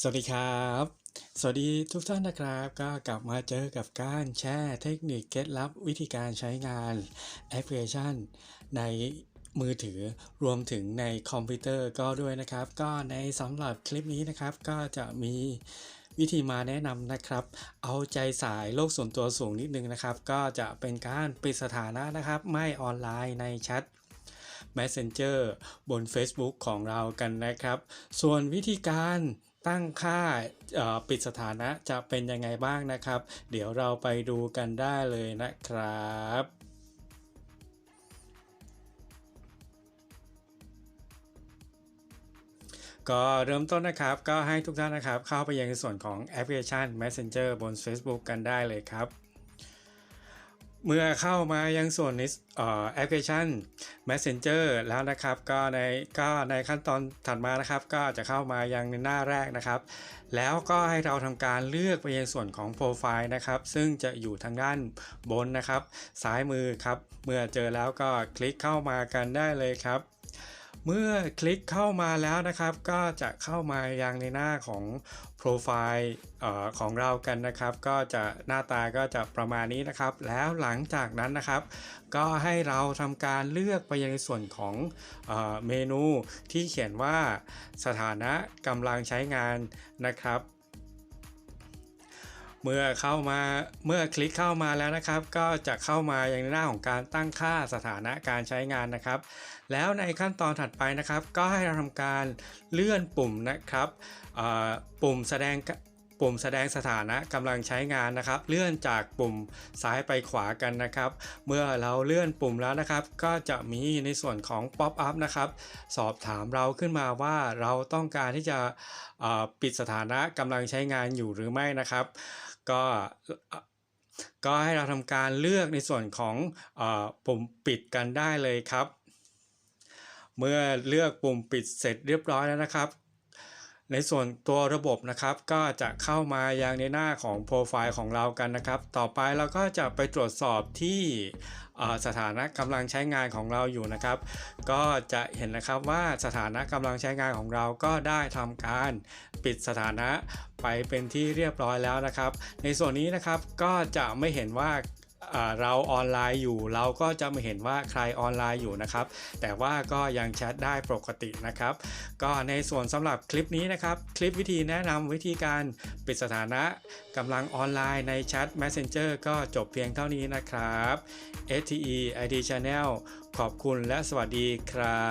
สวัสดีครับ สวัสดีทุกท่านนะครับ ก็กลับมาเจอกับการแชร์เทคนิคเคล็ดลับวิธีการใช้งานแอปพลิเคชัน ในมือถือรวมถึงในคอมพิวเตอร์ก็ด้วยนะครับ ก็ในสำหรับคลิปนี้นะครับก็จะมีวิธีมาแนะนำนะครับ เอาใจสายโลกส่วนตัวสูงนิดนึงนะครับ ก็จะเป็นการปิดสถานะนะครับ ไม่ออนไลน์ในแชท Messenger บน Facebook ของเรากันนะครับ ส่วนวิธีการ ตั้งค่าปิดสถานะจะเป็นยังไงบ้างนะครับ เดี๋ยวเราไปดูกันได้เลยนะครับก็เริ่มต้นนะครับ ก็ให้ทุกท่านนะครับ เข้าไปยังส่วนของแอปพลิเคชัน Messenger บน Facebook กันได้เลยครับ เมื่อเข้ามายังส่วนในแอปพลิเคชัน Messenger แล้วนะครับ ก็ในก็ในขั้นตอนถัดมานะครับ ก็จะเข้ามายังในหน้าแรกนะครับ แล้วก็ให้เราทำการเลือกไปยังส่วนของโปรไฟล์นะครับ ซึ่งจะอยู่ทางด้านบนนะครับ ซ้ายมือครับ เมื่อเจอแล้วก็คลิกเข้ามากันได้เลยครับ เมื่อคลิกเข้ามาแล้วนะครับ ก็จะเข้ามายังในหน้าของโปรไฟล์ของเรากันนะครับ ก็จะหน้าตาก็จะประมาณนี้นะครับ แล้วหลังจากนั้นนะครับ ก็ให้เราทำการเลือกไปยังในส่วนของเอเมนูที่เขียนว่าสถานะกำลังใช้งานนะครับ เมื่อเข้ามาเมื่อคลิกเข้ามาแล้วนะครับ ก็จะเข้ามาอย่างหน้าของการตั้งค่าสถานะการใช้งานนะครับ แล้วในขั้นตอนถัดไปนะครับ ก็ให้เราทำการเลื่อนปุ่มนะครับปุ่มแสดง ปุ่มแสดงสถานะกำลังใช้งานนะครับ เลื่อนจากปุ่มซ้ายไปขวากันนะครับ เมื่อเราเลื่อนปุ่มแล้วนะครับ ก็จะมีในส่วนของ Pop up นะครับ สอบถามเราขึ้นมาว่าเราต้องการที่จะปิดสถานะกำลังใช้งานอยู่หรือไม่นะครับ ก็ก็ให้เราทำการเลือกในส่วนของอปุ่มปิดกันได้เลยครับ เมื่อเลือกปุ่มปิดเสร็จเรียบร้อยแล้วนะครับ ในส่วนตัวระบบนะครับก็จะเข้ามายังในหน้าของโปรไฟล์ของเรากันนะครับ ต่อไปเราก็จะไปตรวจสอบที่สถานะกำลังใช้งานของเราอยู่นะครับ ก็จะเห็นนะครับว่าสถานะกำลังใช้งานของเราก็ได้ทำการปิดสถานะไปเป็นที่เรียบร้อยแล้วนะครับ ในส่วนนี้นะครับก็จะไม่เห็นว่า เราออนไลน์อยู่ เราก็จะไม่เห็นว่าใครออนไลน์อยู่นะครับ แต่ว่าก็ยังแชทได้ปกตินะครับ ก็ในส่วนสำหรับคลิปนี้นะครับ คลิปวิธีแนะนำวิธีการปิดสถานะกำลังออนไลน์ในแชท Messenger ก็จบเพียงเท่านี้นะครับ STE ID Channel ขอบคุณและสวัสดีครับ